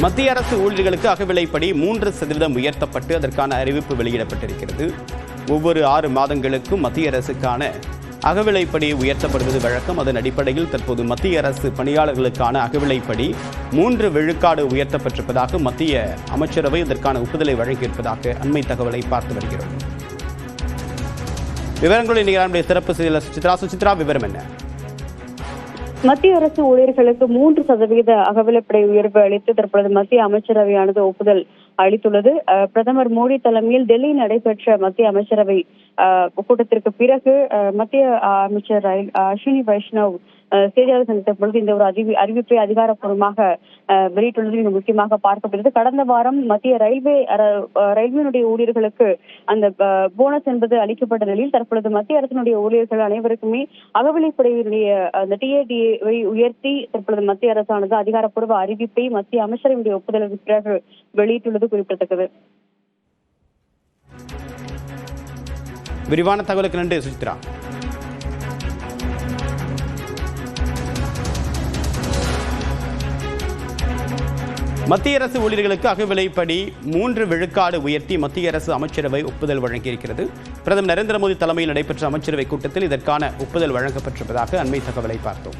மத்திய அரசு ஊழியர்களுக்கு அகவிலைப்படி மூன்று சதவீதம் உயர்த்தப்பட்டு அதற்கான அறிவிப்பு வெளியிடப்பட்டிருக்கிறது. ஒவ்வொரு ஆறு மாதங்களுக்கும் மத்திய அரசுக்கான அகவிலைப்படி உயர்த்தப்படுவது வழக்கம். அதன் அடிப்படையில் தற்போது மத்திய அரசு பணியாளர்களுக்கான அகவிலைப்படி மூன்று விழுக்காடு உயர்த்தப்பட்டிருப்பதாக மத்திய அமைச்சரவை இதற்கான ஒப்புதலை வழங்கியிருப்பதாக அண்மை தகவலை பார்த்து வருகிறோம். விவரங்களுடைய நிகழ்ச்சியுடைய சிறப்பு செய்தியாளர் சுசித்ரா. சுசித்ரா விவரம் என்ன? மத்திய அரசு ஊழியர்களுக்கு மூன்று சதவீத அகவிலப்படை உயர்வு அளித்து தற்பொழுது மத்திய அமைச்சரவையானது ஒப்புதல் அளித்துள்ளது. அஹ், பிரதமர் மோடி தலைமையில் டெல்லியில் நடைபெற்ற மத்திய அமைச்சரவை கூட்டத்திற்கு பிறகு அஹ், மத்திய அஹ், அமைச்சர் ரயில்- அஹ், அஸ்வினி வைஷ்ணவ் செய்தியாளர் சந்தித்த பொழுது இந்த ஒரு அறிவி அறிவிப்பை அதிகாரப்பூர்வமாக வெளியிட்டுள்ளது. மிக முக்கியமாக பார்க்கப்படுகிறது. கடந்த வாரம் மத்திய ரயில்வே ரயில்வேனுடைய ஊழியர்களுக்கு அந்த போனஸ் என்பது அளிக்கப்பட்ட நிலையில் தற்பொழுது மத்திய அரசினுடைய ஊழியர்கள் அனைவருக்குமே அகவிலைப்படையினுடைய அந்த டிஏடிஏவை உயர்த்தி தற்பொழுது மத்திய அரசானது அதிகாரப்பூர்வ அறிவிப்பை மத்திய அமைச்சரவையுடைய ஒப்புதலுக்கு பிறகு வெளியிட்டுள்ளது குறிப்பிடத்தக்கது. விரிவான தகவலுக்கு நன்றி சுசித்ரா. மத்திய அரசு ஊழியர்களுக்கு அகவிலைப்படி மூன்று விழுக்காடு உயர்த்தி மத்திய அரசு அமைச்சரவை ஒப்புதல் வழங்கியிருக்கிறது. பிரதமர் நரேந்திர மோடி தலைமையில் நடைபெற்ற அமைச்சரவை கூட்டத்தில் இதற்கான ஒப்புதல் வழங்கப்பட்டிருப்பதாக அண்மை தகவலை பார்த்தோம்.